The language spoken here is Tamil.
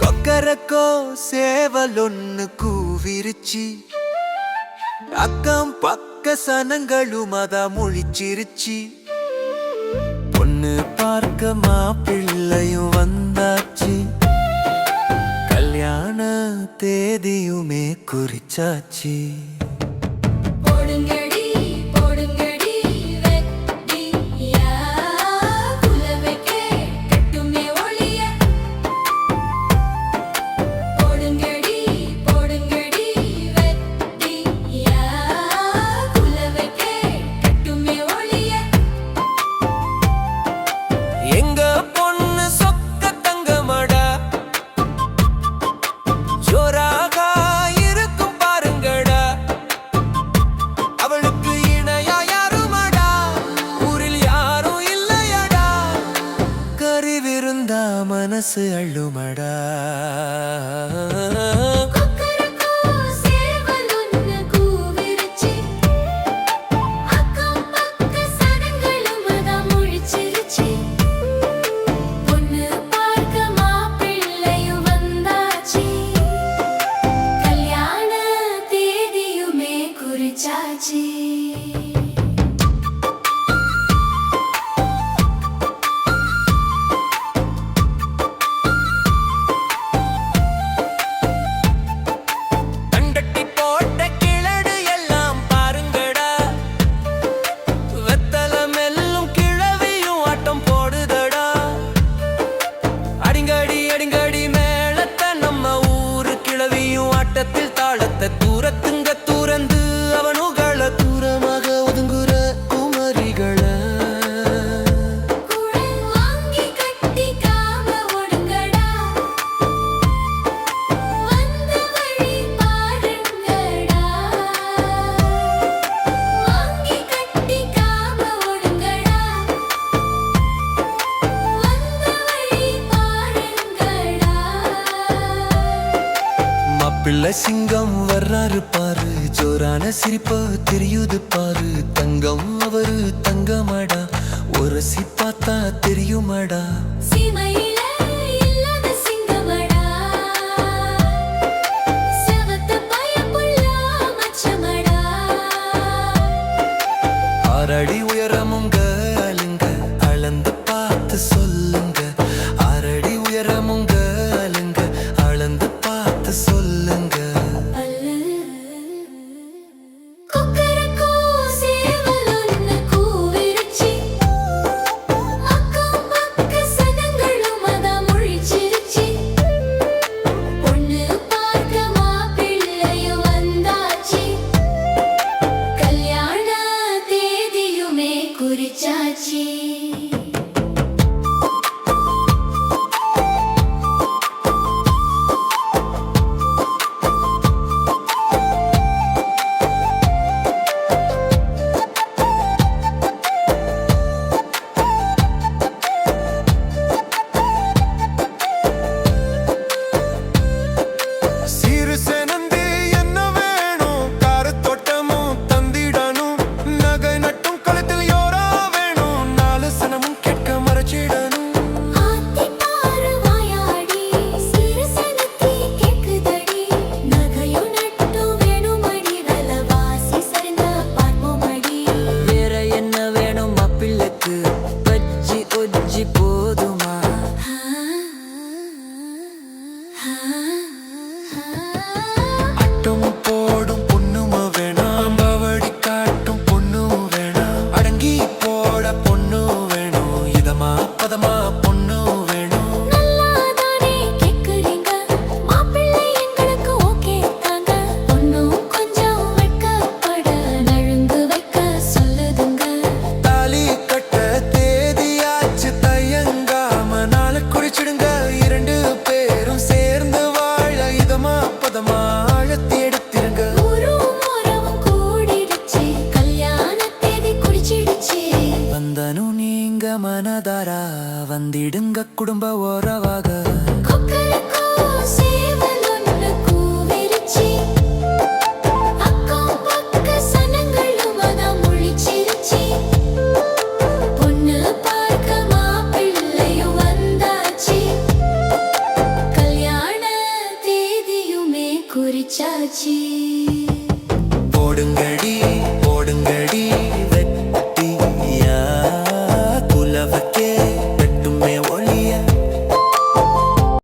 கொக்கரக்கோ சேவலொன்னு கூவிருச்சி. அக்கம் பக்க சனங்களும் அதா முழிச்சிருச்சி. பொண்ணு பார்க்க மாப்பிள்ளையும் வந்த വേദിയുമേ കുറിച്ചാച്ചി மனசு அள்ளுமடா பக்கத்தில் தாளத்தை தூரத்தில் பிள்ளை சிங்கம் வர்றாரு பாரு. ஜோரான சிரிப்பா தெரியுது பாரு. தங்கம் அவரு தங்கமாடா. ஒரு சிப்பாத்தா தெரியுமாடா. ஆறடி உயரமுங்க ഒരു ചാച്ചി. மனதாரா? வந்திடுங்க குடும்ப ஓரவாக.